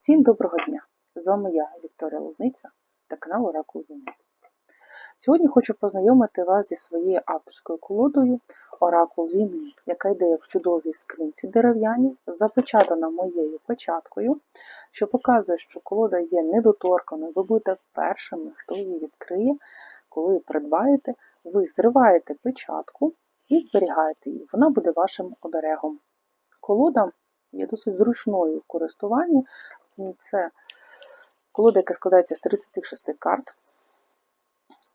Всім доброго дня! З вами я, Вікторія Лозниця та канал Оракул Війни. Сьогодні хочу познайомити вас зі своєю авторською колодою Оракул Війни, яка йде в чудовій скринці дерев'яній, запечатана моєю печаткою, що показує, що колода є недоторканою. Ви будете першими, хто її відкриє, коли придбаєте, ви зриваєте печатку і зберігаєте її. Вона буде вашим оберегом. Колода є досить зручною в користуванні. Це колода, яка складається з 36 карт.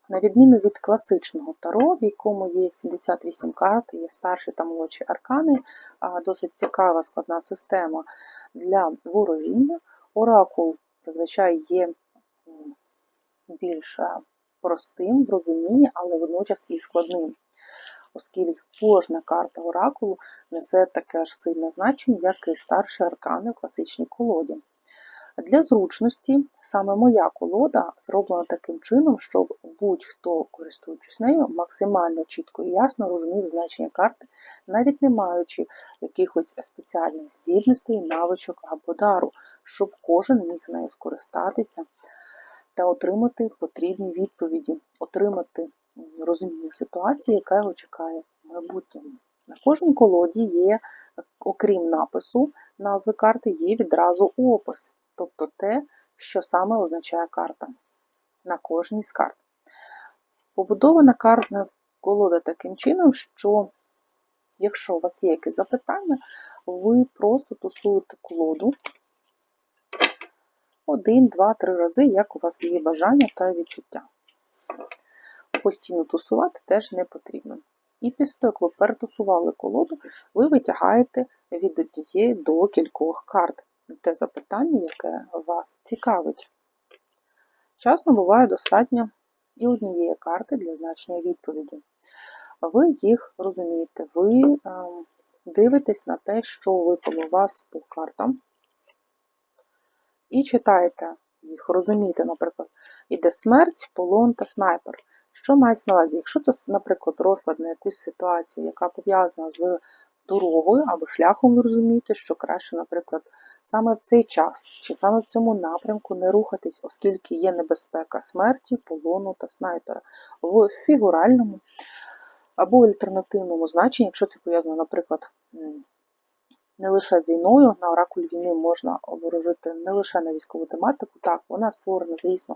На відміну від класичного таро, в якому є 78 карт, є старші та молодші аркани, досить цікава складна система для ворожіння. Оракул зазвичай є більш простим в розумінні, але водночас і складним, оскільки кожна карта оракулу несе таке ж сильне значення, як і старші аркани в класичній колоді. Для зручності саме моя колода зроблена таким чином, щоб будь-хто, користуючись нею, максимально чітко і ясно розумів значення карти, навіть не маючи якихось спеціальних здібностей, навичок або дару, щоб кожен міг нею скористатися та отримати потрібні відповіді, отримати розуміння ситуації, яка його чекає в майбутньому. На кожній колоді є, окрім напису назви карти, є відразу опис тобто те, що саме означає карта на кожній з карт. Побудована картна колода таким чином, що, якщо у вас є якісь запитання, ви просто тусуєте колоду один, два, три рази, як у вас є бажання та відчуття. Постійно тусувати теж не потрібно. І після того, як ви перетусували колоду, ви витягаєте від однієї до кількох карт те запитання, яке вас цікавить. Часом буває достатньо і однієї карти для значення відповіді. Ви їх розумієте, ви ем, дивитесь на те, що випало вас по картам, і читаєте їх, розумієте, наприклад, іде смерть, полон та снайпер. Що мається на увазі? Якщо це, наприклад, розклад на якусь ситуацію, яка пов'язана з дорогою або шляхом ви розумієте, що краще, наприклад, саме в цей час чи саме в цьому напрямку не рухатись, оскільки є небезпека смерті, полону та снайпера в фігуральному або альтернативному значенні, якщо це пов'язано, наприклад, не лише з війною, на оракулі війни можна обворожити не лише на військову тематику, так, вона створена, звісно,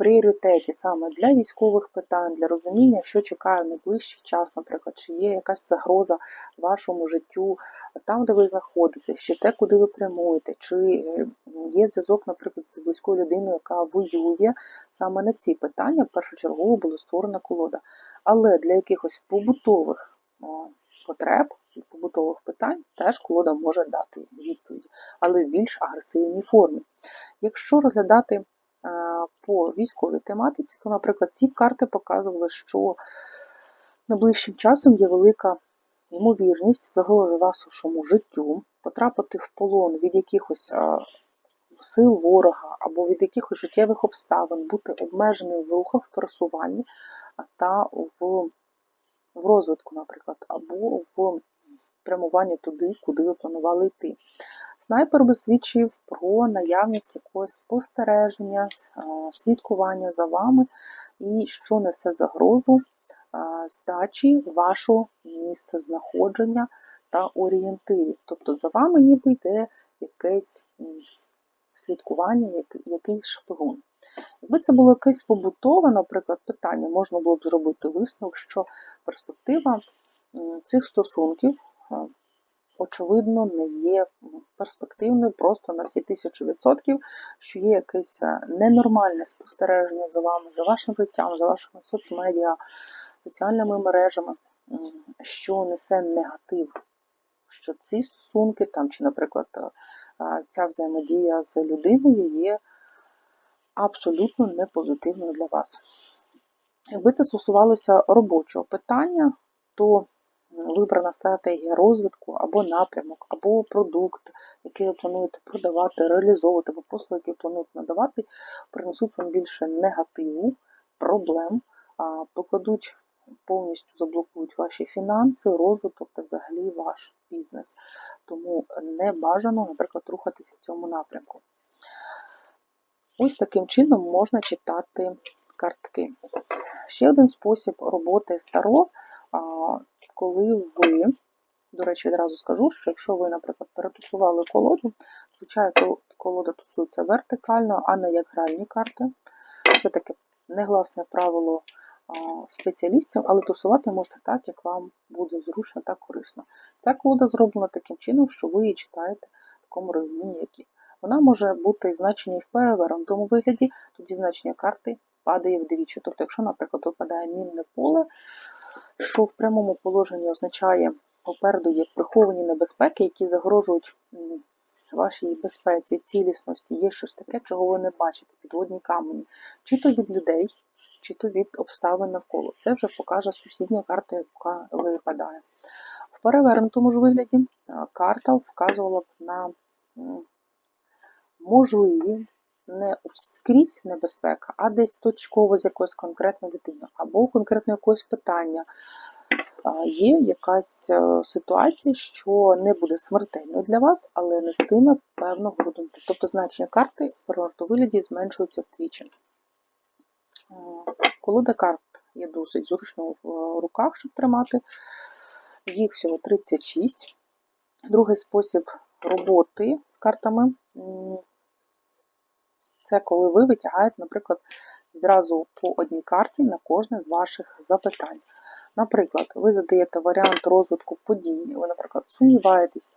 пріоритеті саме для військових питань, для розуміння, що чекає найближчий час, наприклад, чи є якась загроза вашому життю, там, де ви знаходитесь, чи те, куди ви прямуєте, чи е, є зв'язок, наприклад, з близькою людиною, яка воює. Саме на ці питання першочергово була створена колода. Але для якихось побутових потреб і побутових питань теж колода може дати відповіді, але в більш агресивній формі. Якщо розглядати по військовій тематиці, то, наприклад, ці карти показували, що найближчим часом є велика ймовірність загрози вашому життю, потрапити в полон від якихось сил ворога або від якихось життєвих обставин, бути обмеженим в рухах, в пересуванні та в в розвитку, наприклад, або в прямуванні туди, куди ви планували йти. Снайпер би свідчив про наявність якогось спостереження, слідкування за вами і що несе загрозу здачі вашого місця знаходження та орієнтирів. Тобто за вами ніби йде якесь слідкування, якийсь шпигун. Якби це було якесь побутове, наприклад, питання, можна було б зробити висновок, що перспектива цих стосунків очевидно, не є перспективною просто на всі тисячу відсотків, що є якесь е, ненормальне спостереження за вами, за вашим життям, за вашими соцмедіа, соціальними мережами, що несе негатив. Що ці стосунки, там, чи, наприклад, е, ця взаємодія з людиною є абсолютно непозитивною для вас. Якби це стосувалося робочого питання, то вибрана стратегія розвитку або напрямок, або продукт, який ви плануєте продавати, реалізовувати, або послуги, які ви плануєте надавати, принесуть вам більше негативу, проблем, покладуть, повністю заблокують ваші фінанси, розвиток та взагалі ваш бізнес. Тому не бажано, наприклад, рухатися в цьому напрямку. Ось таким чином можна читати картки. Ще один спосіб роботи з таро, коли ви, до речі, відразу скажу, що якщо ви, наприклад, перетусували колоду, звичайно, колода тусується вертикально, а не як гральні карти. Це таке негласне правило спеціалістів, але тусувати можете так, як вам буде зручно та корисно. Ця колода зроблена таким чином, що ви її читаєте в такому розумінні, як і. Вона може бути значення і в перевернутому вигляді, тоді значення карти падає вдвічі. Тобто, якщо, наприклад, випадає мінне поле, що в прямому положенні означає, попереду є приховані небезпеки, які загрожують вашій безпеці, цілісності, є щось таке, чого ви не бачите, підводні камені, чи то від людей, чи то від обставин навколо. Це вже покаже сусідня карта, яка випадає. В перевернутому ж вигляді карта вказувала б на можливі не скрізь небезпека, а десь точково з якоюсь конкретною людиною, або конкретно якогось питання. Є якась е, ситуація, що не буде смертельною для вас, але нестиме певного роду. Тобто значення карти з переверту вигляді зменшується вдвічі. Е, Колода карт є досить зручно в е, руках, щоб тримати. Їх всього 36. Другий спосіб роботи з картами це коли ви витягаєте, наприклад, відразу по одній карті на кожне з ваших запитань. Наприклад, ви задаєте варіант розвитку подій, ви, наприклад, сумніваєтесь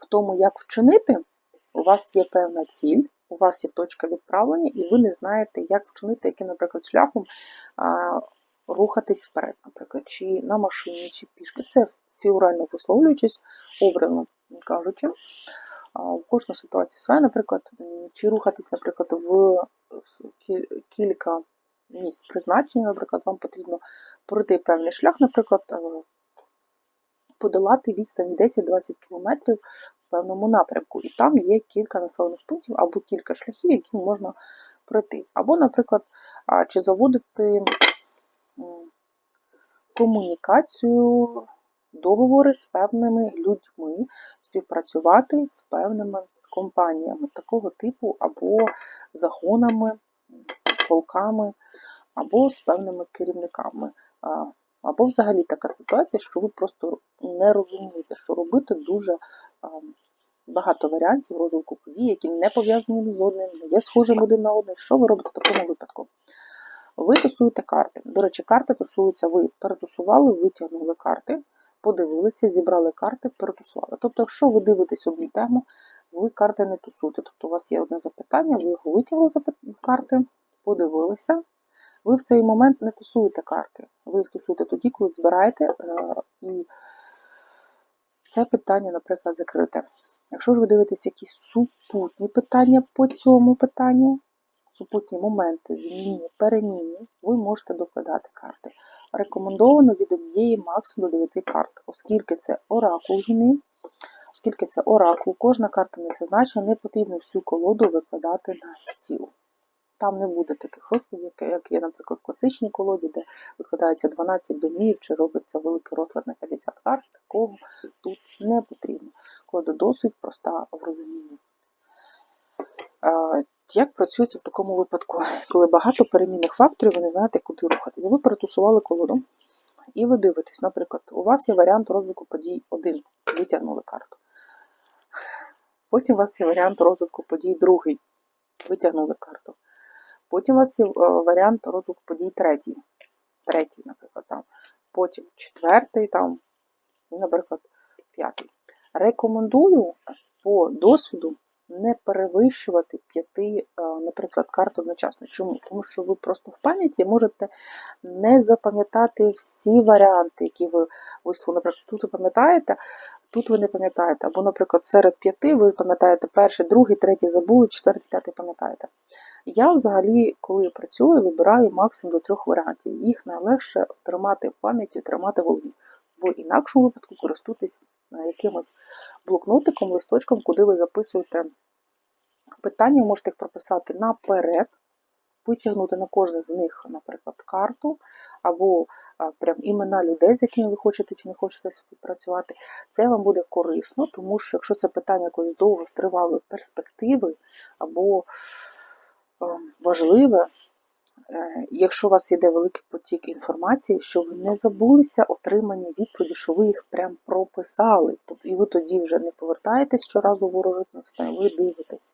в тому, як вчинити, у вас є певна ціль, у вас є точка відправлення, і ви не знаєте, як вчинити, яким, наприклад, шляхом а, рухатись вперед, наприклад, чи на машині, чи пішки. Це фігурально висловлюючись, образно кажучи. У кожної ситуації своя, наприклад, чи рухатись, наприклад, в кілька місць призначення, наприклад, вам потрібно пройти певний шлях, наприклад, е, подолати відстань 10-20 км в певному напрямку. І там є кілька населених пунктів або кілька шляхів, які можна пройти. Або, наприклад, чи заводити комунікацію, договори з певними людьми, співпрацювати з певними компаніями такого типу, або загонами, полками, або з певними керівниками. Або взагалі така ситуація, що ви просто не розумієте, що робити дуже багато варіантів розвитку подій, які не пов'язані з одним, не є схожими один на один. Що ви робите в такому випадку? Ви тусуєте карти. До речі, карти тусуються, ви перетусували, витягнули карти, подивилися, зібрали карти, перетусували. Тобто, якщо ви дивитесь одну тему, ви карти не тусуєте. Тобто у вас є одне запитання, ви його витягли запит- карти, подивилися. Ви в цей момент не тусуєте карти. Ви їх тусуєте тоді, коли збираєте, е, і це питання, наприклад, закрите. Якщо ж ви дивитесь якісь супутні питання по цьому питанню, супутні моменти, зміни, переміни, ви можете докладати карти. Рекомендовано від однієї максимум до 9 карт, оскільки це оракул гіни, оскільки це оракул, кожна карта не зазначена, не потрібно всю колоду викладати на стіл. Там не буде таких як- як є, наприклад, в класичній колоді, де викладається 12 домів, чи робиться великий розклад на 50 карт. Такого тут не потрібно. Колода досить проста в розумінні. Як працюється в такому випадку, коли багато перемінних факторів, ви не знаєте, куди рухатись. Ви перетусували колоду, і ви дивитесь, наприклад, у вас є варіант розвитку подій 1, витягнули карту. Потім у вас є варіант розвитку подій другий, витягнули карту. Потім у вас є е, варіант розвитку подій третій. Третій, наприклад, там. Потім четвертий, там, і, наприклад, п'ятий. Рекомендую по досвіду не перевищувати п'яти, е, наприклад, карт одночасно. Чому? Тому що ви просто в пам'яті можете не запам'ятати всі варіанти, які ви висловили. Наприклад, тут ви пам'ятаєте, тут ви не пам'ятаєте. Або, наприклад, серед п'яти ви пам'ятаєте перший, другий, третій забули, четвертий, п'ятий пам'ятаєте. Я взагалі, коли працюю, вибираю максимум до трьох варіантів. Їх найлегше тримати в пам'яті, тримати в голові. В інакшому випадку користуйтесь е, якимось блокнотиком, листочком, куди ви записуєте питання, ви можете їх прописати наперед, витягнути на кожен з них, наприклад, карту, або прям імена людей, з якими ви хочете чи не хочете співпрацювати, це вам буде корисно, тому що якщо це питання якоїсь довгостривалої перспективи або е, важливе, якщо у вас йде великий потік інформації, що ви не забулися отримані відповіді, що ви їх прям прописали. І ви тоді вже не повертаєтесь щоразу ворожить на себе, ви дивитесь,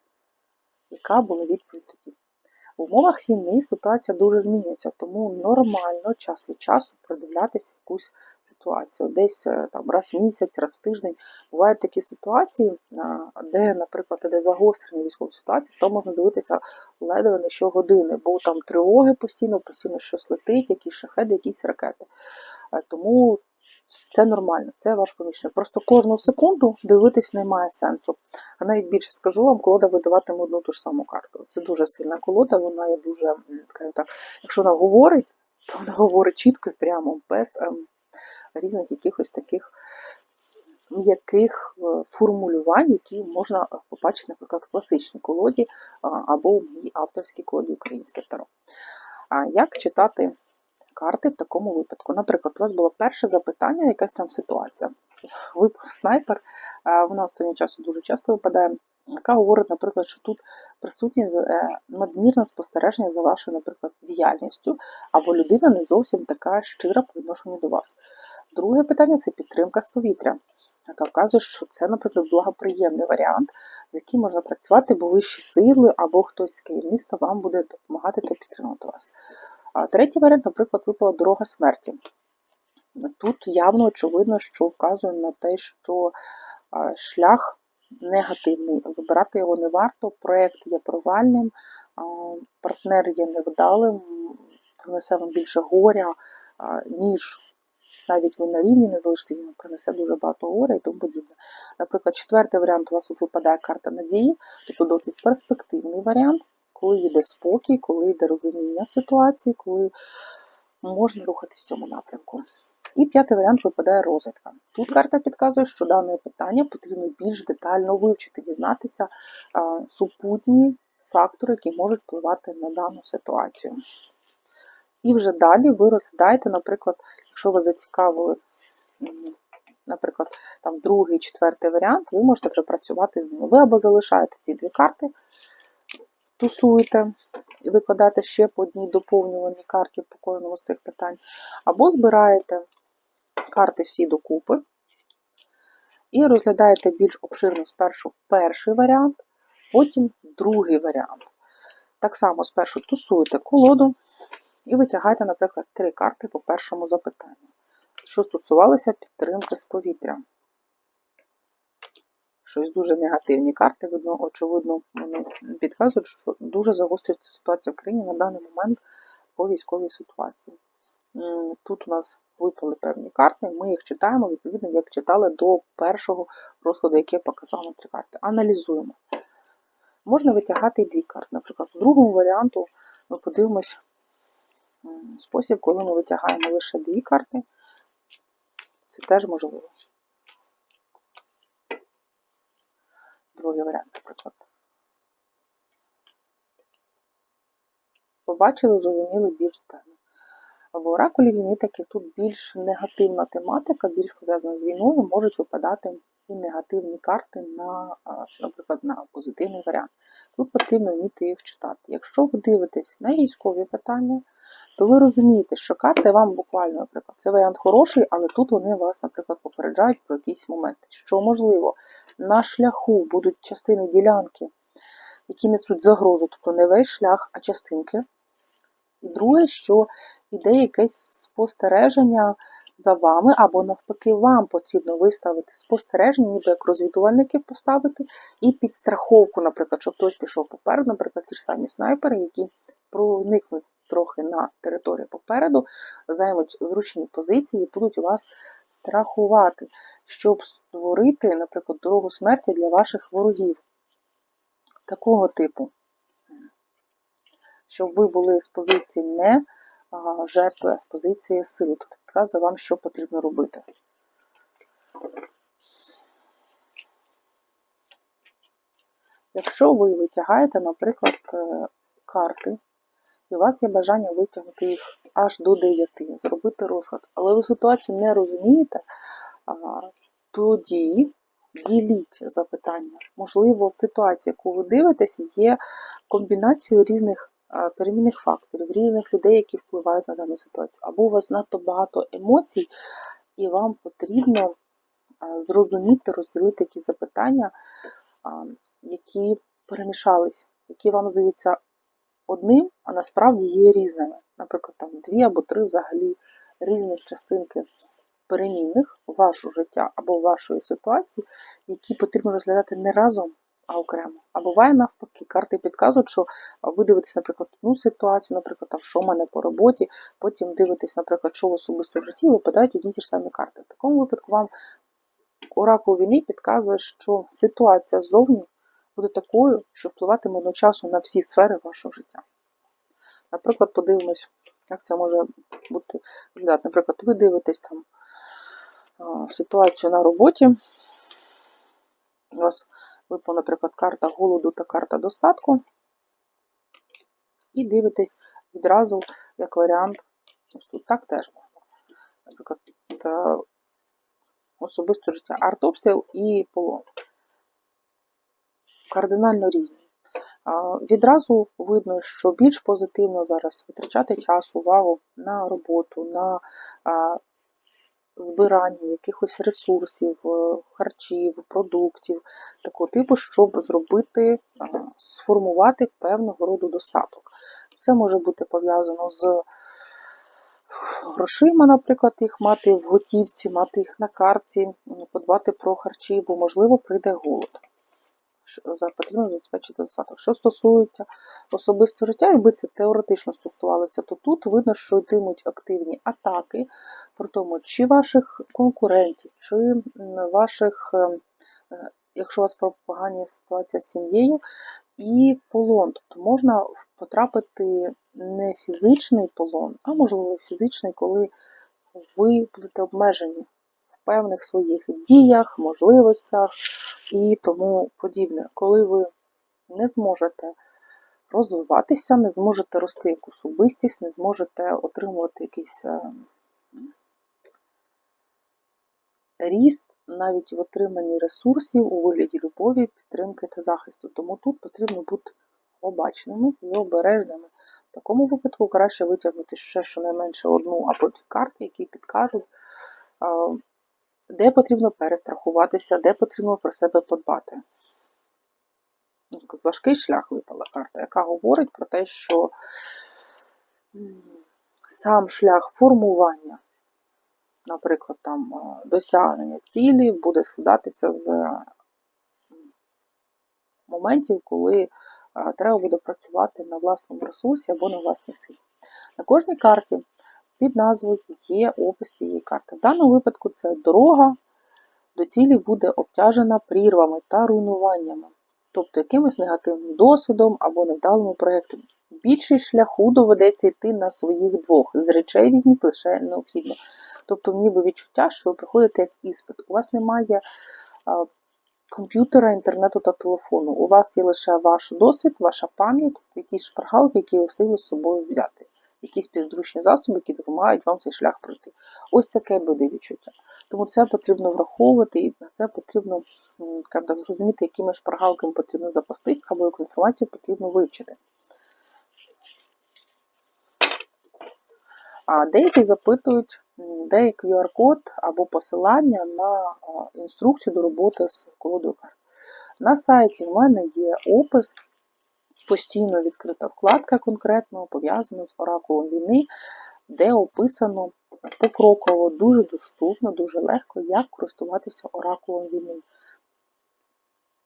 яка була відповідь тоді. В умовах війни ситуація дуже змінюється, тому нормально час від часу придивлятися якусь ситуацію. Десь е, там раз в місяць, раз в тиждень. Бувають такі ситуації, де, наприклад, іде загострення військової ситуації, то можна дивитися ледве не щогодини, бо там тривоги постійно, постійно щось летить, якісь шахеди, якісь ракети. Е, Тому це нормально, це ваш помічник. Просто кожну секунду дивитись немає сенсу. А навіть більше скажу вам, колода видаватиме одну ту ж саму карту. Це дуже сильна колода, вона є дуже, скажімо так, якщо вона говорить, то вона говорить чітко і прямо, без ем, різних якихось таких м'яких е, формулювань, які можна побачити, наприклад, в класичній колоді або в моїй авторській колоді Українське Таро. Як читати карти в такому випадку? Наприклад, у вас було перше запитання, якась там ситуація. Випав снайпер, вона останнім часом дуже часто випадає, яка говорить, наприклад, що тут присутнє е, надмірне спостереження за вашою, наприклад, діяльністю, або людина не зовсім така щира по відношенню до вас. Друге питання це підтримка з повітря, яка вказує, що це, наприклад, благоприємний варіант, з яким можна працювати, бо вищі сили або хтось з керівництва вам буде допомагати та підтримувати вас. А третій варіант, наприклад, випала дорога смерті. Тут явно очевидно, що вказує на те, що шлях негативний. Вибирати його не варто, проєкт є провальним, партнер є невдалим, принесе вам більше горя, ніж навіть ви на рівні не залишите, він принесе дуже багато горя і тому подібне. Наприклад, четвертий варіант у вас тут випадає карта надії, тобто досить перспективний варіант, коли йде спокій, коли йде розуміння ситуації, коли можна рухатись в цьому напрямку. І п'ятий варіант випадає розвідка. Тут карта підказує, що дане питання потрібно більш детально вивчити, дізнатися супутні фактори, які можуть впливати на дану ситуацію. І вже далі ви розглядаєте, наприклад, якщо ви зацікавили, наприклад, там другий, четвертий варіант, ви можете вже працювати з ними. Ви або залишаєте ці дві карти, тусуєте і викладаєте ще по одній доповнюваній карті по кожному з цих питань, або збираєте карти всі докупи і розглядаєте більш обширно спершу перший варіант, потім другий варіант. Так само спершу тусуєте колоду і витягаєте, наприклад, три карти по першому запитанню, що стосувалося підтримки з повітря. Щось дуже негативні карти, видно, очевидно, вони підказують, що дуже загострюється ситуація в країні на даний момент по військовій ситуації. Тут у нас випали певні карти, ми їх читаємо, відповідно, як читали до першого розкладу, який я показала на три карти. Аналізуємо. Можна витягати і дві карти. Наприклад, у другому варіанту ми подивимось спосіб, коли ми витягаємо лише дві карти. Це теж можливо. Другий варіант, наприклад. Побачили, зрозуміли більш детально. В оракулі війни таки тут більш негативна тематика, більш пов'язана з війною, можуть випадати і негативні карти на, наприклад, на позитивний варіант. Тут потрібно вміти їх читати. Якщо ви дивитесь на військові питання, то ви розумієте, що карти вам буквально, наприклад, це варіант хороший, але тут вони вас, наприклад, попереджають про якісь моменти, що можливо на шляху будуть частини ділянки, які несуть загрозу, тобто не весь шлях, а частинки. І друге, що іде якесь спостереження за вами, або навпаки, вам потрібно виставити спостереження, ніби як розвідувальників поставити, і підстраховку, наприклад, щоб хтось пішов попереду, наприклад, ті ж самі снайпери, які проникнуть трохи на територію попереду, займуть зручні позиції і будуть вас страхувати, щоб створити, наприклад, дорогу смерті для ваших ворогів. Такого типу щоб ви були з позиції не жертви, а з позиції сили. Тобто підказує вам, що потрібно робити. Якщо ви витягаєте, наприклад, е, карти, і у вас є бажання витягнути їх аж до 9, зробити розклад, але ви ситуацію не розумієте, тоді діліть запитання. Можливо, ситуація, яку ви дивитесь, є комбінацією різних перемінних факторів, різних людей, які впливають на дану ситуацію. Або у вас надто багато емоцій, і вам потрібно зрозуміти, розділити якісь запитання, які перемішались, які вам здаються одним, а насправді є різними. Наприклад, там дві або три взагалі різних частинки перемінних в ваше життя або вашої ситуації, які потрібно розглядати не разом, а окремо. А буває навпаки, карти підказують, що ви дивитесь, наприклад, одну ситуацію, наприклад, там, що в мене по роботі, потім дивитесь, наприклад, що в особисто в житті, випадають одні ті ж самі карти. В такому випадку вам оракул війни підказує, що ситуація ззовні буде такою, що впливатиме одночасно на всі сфери вашого життя. Наприклад, подивимось, як це може бути виглядати. Наприклад, ви дивитесь там ситуацію на роботі. У вас випала, наприклад, карта голоду та карта достатку. І дивитесь відразу як варіант. Ось тут так теж. Наприклад, та особисте життя, артобстріл і полон. Кардинально різні. Відразу видно, що більш позитивно зараз витрачати час, увагу на роботу, на а, збирання якихось ресурсів, е, харчів, продуктів такого типу, щоб зробити, сформувати певного роду достаток. Це може бути пов'язано з грошима, наприклад, їх мати в готівці, мати їх на карті, подбати про харчі, бо, можливо, прийде голод. Що- за- Потрібно забезпечити достаток. Що стосується особистого життя, якби це теоретично стосувалося, то тут видно, що йтимуть активні атаки про тому, чи ваших конкурентів, чи ваших, е, е, якщо у вас погані ситуація з сім'єю, і полон. Тобто можна потрапити не фізичний полон, а можливо фізичний, коли ви будете обмежені певних своїх діях, можливостях і тому подібне. Коли ви не зможете розвиватися, не зможете рости як особистість, не зможете отримувати якийсь е, ріст навіть в отриманні ресурсів у вигляді любові, підтримки та захисту. Тому тут потрібно бути обачними і обережними. В такому випадку краще витягнути ще щонайменше одну або дві карти, які підкажуть, а, де потрібно перестрахуватися, де потрібно про себе подбати. Важкий шлях випала карта, яка говорить про те, що сам шлях формування, наприклад, там е, досягнення цілі буде складатися з моментів, коли е, треба буде працювати на власному ресурсі або на власній силі. На кожній карті під назвою є опис цієї карти. В даному випадку це дорога до цілі буде обтяжена прірвами та руйнуваннями, тобто якимось негативним досвідом або невдалими проєктами. Більшість шляху доведеться йти на своїх двох. З речей візьміть лише необхідне. Тобто, ніби відчуття, що ви приходите як іспит. У вас немає а, комп'ютера, інтернету та телефону. У вас є лише ваш досвід, ваша пам'ять, якісь шпаргалки, які ви встигли з собою взяти. Якісь підручні засоби, які допомагають вам цей шлях пройти. Ось таке буде відчуття. Тому це потрібно враховувати, і на це потрібно так, зрозуміти, якими шпаргалками потрібно запастись, або яку інформацію потрібно вивчити. А деякі запитують, де є QR-код або посилання на інструкцію до роботи з колодою карт. На сайті в мене є опис, постійно відкрита вкладка конкретно пов'язана з оракулом війни, де описано покроково, дуже доступно, дуже легко, як користуватися оракулом війни,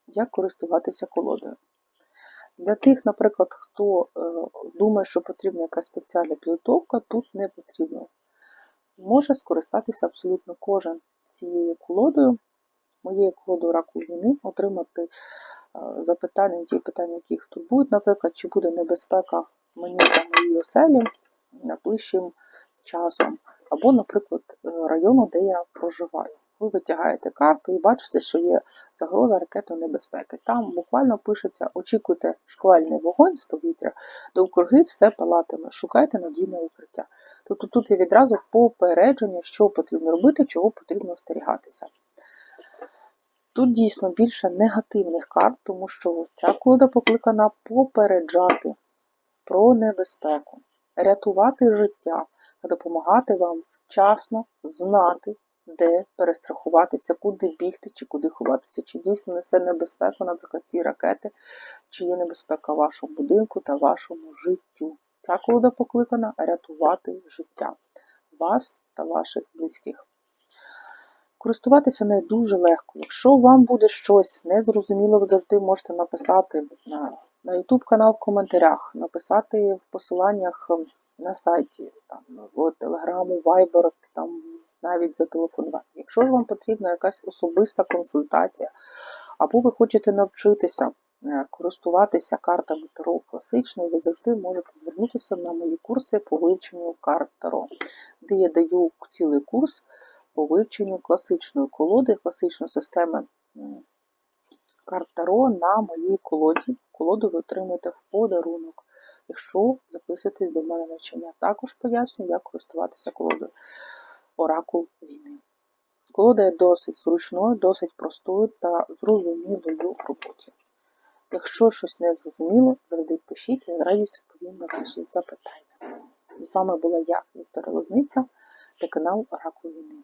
як користуватися колодою. Для тих, наприклад, хто е, думає, що потрібна якась спеціальна підготовка, тут не потрібно. Може скористатися абсолютно кожен цією колодою, моєю колодою раку війни, отримати запитання, ті питання, які їх турбують, наприклад, чи буде небезпека мені та моїй оселі найближчим часом, або, наприклад, е, району, де я проживаю. Ви витягаєте карту і бачите, що є загроза ракетної небезпеки. Там буквально пишеться: очікуйте шквальний вогонь з повітря, довкруги все палатиме, шукайте надійне укриття. Тобто тут є відразу попередження, що потрібно робити, чого потрібно остерігатися. Тут дійсно більше негативних карт, тому що ця колода покликана попереджати про небезпеку, рятувати життя допомагати вам вчасно знати, де перестрахуватися, куди бігти чи куди ховатися, чи дійсно несе небезпеку, наприклад, ці ракети, чи є небезпека вашому будинку та вашому життю. Ця колода покликана рятувати життя вас та ваших близьких. Користуватися нею дуже легко. Якщо вам буде щось незрозуміло, ви завжди можете написати на, на YouTube канал в коментарях, написати в посиланнях ем, на сайті, там, в Телеграму, Viber, там навіть зателефонувати. Якщо ж вам потрібна якась особиста консультація, або ви хочете навчитися е, користуватися картами Таро класичною, ви завжди можете звернутися на мої курси по вивченню карт Таро, де я даю цілий курс по вивченню класичної колоди, класичної системи карт Таро на моїй колоді. Колоду ви отримуєте в подарунок, якщо записуєтесь до мене навчання. Також пояснюю, як користуватися колодою Оракул війни. Колода є досить зручною, досить простою та зрозумілою в роботі. Якщо щось не зрозуміло, завжди пишіть, я з радістю відповім на ваші запитання. З вами була я, Вікторія Лозниця, та канал Оракул війни.